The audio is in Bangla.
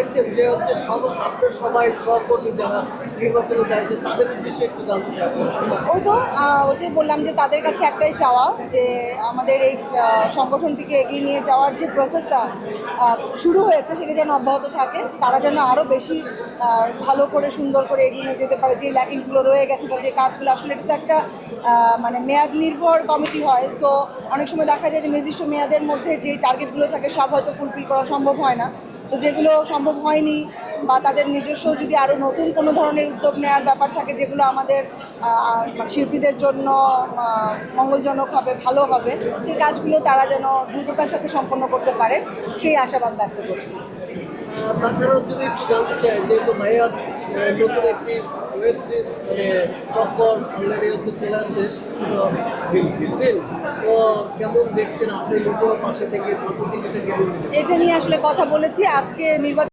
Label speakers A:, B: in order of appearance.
A: দেখছেন যে হচ্ছে সব আপনার সবাই সহকর্মী যারা নির্বাচনে দাঁড়িয়েছে তাদের উদ্দেশ্যে একটু জানতে চাই।
B: ওই তো ওটাই বললাম যে তাদের কাছে একটাই চাওয়া যে আমাদের এই সংগঠনটিকে এগিয়ে নিয়ে যাওয়ার যে প্রসেসটা শুরু হয়েছে, সেটা যেন অব্যাহত থাকে, তারা যেন আরও বেশি ভালো করে, সুন্দর করে এগিয়ে নিয়ে যেতে পারে, যে ল্যাকিংসগুলো রয়ে গেছে বা যে কাজগুলো, আসলে এটা তো একটা মানে মেয়াদ নির্ভর কমিটি হয় সো অনেক সময় দেখা যায় যে নির্দিষ্ট মেয়াদের মধ্যে যে টার্গেটগুলো থাকে, সব হয়তো ফুলফিল করা সম্ভব হয় না। তো যেগুলো সম্ভব হয়নি বা তাদের নিজস্ব যদি আরও নতুন কোনো ধরনের উদ্যোগ নেওয়ার ব্যাপার থাকে, যেগুলো আমাদের শিল্পীদের জন্য মঙ্গলজনক হবে, ভালো হবে, সেই কাজগুলো তারা যেন দ্রুততার সাথে সম্পন্ন করতে পারে, সেই আশাবাদ ব্যক্ত করছি।
A: তাছাড়াও যদি একটু জানতে চাই যেহেতু ভাইয়া আহ, নতুন একটি ওয়েব সিরিজ মানে চক্কর অলরেডি হচ্ছে চলে আসছে তো কেমন দেখছেন আপনি নিজেও পাশে থেকে সাপোর্টিং এটা কেমন?
B: এটা নিয়ে আসলে কথা বলেছি। আজকে নির্বাচন